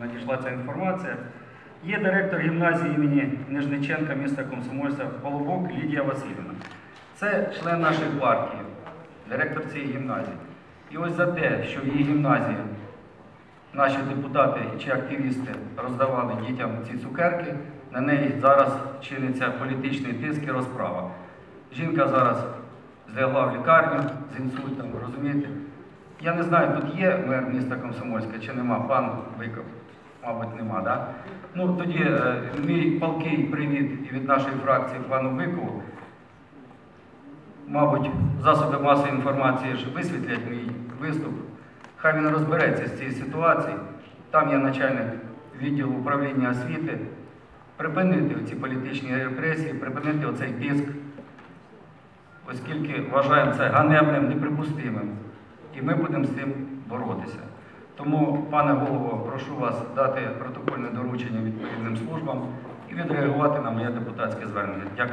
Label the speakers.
Speaker 1: надійшла ця інформація. Є директор гімназії імені Нижниченка міста Комсомольця Полубок Лідія Васильівна. Це член нашої партії, директор цієї гімназії. І ось за те, що в її гімназії наші депутати чи активісти роздавали дітям ці цукерки, на неї зараз чиниться політичний тиск і розправа. Жінка зараз злягла в лікарню з інсультом, розумієте? Я не знаю, тут є мер міста Комсомольська чи нема, пан Виков, мабуть, нема, да? Ну тоді е, мій палкий привіт і від нашої фракції пану Викову. Мабуть, засоби масової інформації ж висвітлять мій виступ. Хай він розбереться з цією ситуацією. Там є начальник відділу управління освіти. Припинити ці політичні репресії, припинити оцей тиск, оскільки вважаємо це ганебним, неприпустимим. І ми будемо з цим боротися. Тому, пане голово, прошу вас дати протокольне доручення відповідним службам і відреагувати на моє депутатське звернення. Дякую.